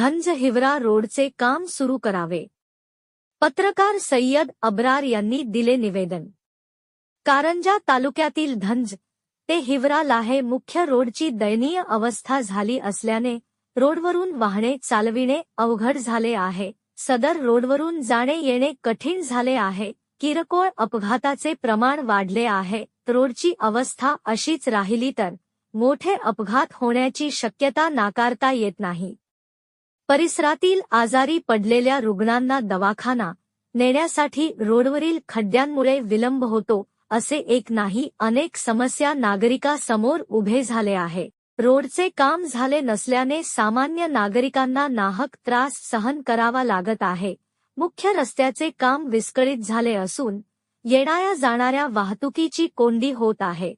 धंज हिवरा रोडचे काम सुरू करावे. पत्रकार सय्यद अब्रार यांनी दिले निवेदन. कारंजा तालुक्यातील धंज ते हिवरा लाहे मुख्य रोडची दयनीय अवस्था झाली असल्याने रोडवरून वाहने चालविणे अवघड झाले आहे. सदर रोडवरून जाणे येणे कठीण झाले आहे. किरकोळ अपघाताचे प्रमाण वाढले आहे. रोडची अवस्था अशीच राहिली तर मोठे अपघात होण्याची शक्यता नाकारता येत नाही. परिसरातील आजारी पडलेल्या रुग्णांना दवाखाना नेण्यासाठी रोडवरील खड्ड्यांमुळे विलंब होतो असे एक नाही अनेक समस्या नागरिकासमोर उभे झाले आहे. रोडचे काम झाले नसल्याने सामान्य नागरिकांना नाहक त्रास सहन करावा लागत आहे. मुख्य रस्त्याचे काम विस्कळीत झाले असून येणाऱ्या जाणाऱ्या वाहतुकीची कोंडी होत आहे.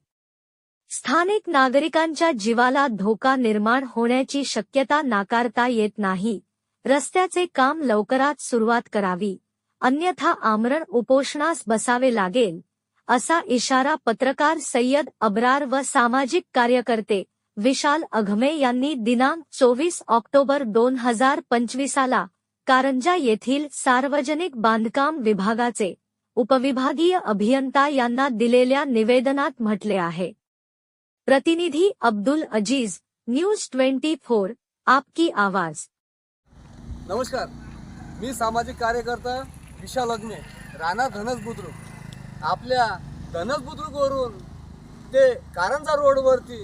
स्थानिक नागरिकांच्या जीवाला धोका निर्माण होण्याची शक्यता नाकारता येत नाही. रस्त्याचे काम लवकरात सुरुवात करावी. अन्यथा आमरण उपोषणास बसावे लागेल. असा इशारा पत्रकार सय्यद अब्रार व सामाजिक कार्यकर्ते विशाल अघमे यांनी दिनांक चोवीस ऑक्टोबर दोन हजार पंचवीसाला कारंजा येथील सार्वजनिक बांधकाम विभागाचे उपविभागीय अभियंता यांना दिलेल्या निवेदनात म्हटले आहे. प्रतिनिधी Abdul Aziz news twenty four आपकी आवाज. नमस्कार. मी सामाजिक कार्यकर्ता विशाल अग्ने राणा धनस बुद्रुक. आपल्या धनस बुद्रुकवरून ते कारंजा रोडवरती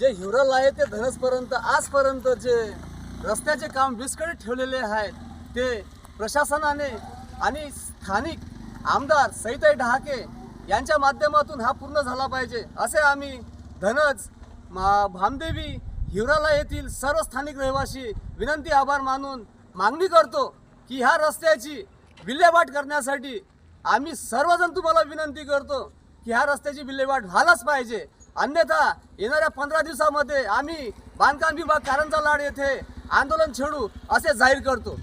जे हिवरल आहे ते धनसपर्यंत आजपर्यंत जे रस्त्याचे काम विस्कळीत ठेवलेले आहेत ते प्रशासनाने आणि स्थानिक आमदार सईताई डहाके यांच्या माध्यमातून हा पूर्ण झाला पाहिजे असे आम्ही धनज मा- भामदेवी हिवराला येथील सर्व स्थानिक रहिवासी विनंती आभार मानून मागणी करतो की ह्या रस्त्याची विल्हेवाट करण्यासाठी आम्ही सर्वजण तुम्हाला विनंती करतो की ह्या रस्त्याची विल्हेवाट व्हायलाच पाहिजे. अन्यथा येणाऱ्या पंधरा दिवसामध्ये आम्ही बांधकाम विभाग कारंजा लाड येथे आंदोलन छेडू असे जाहीर करतो.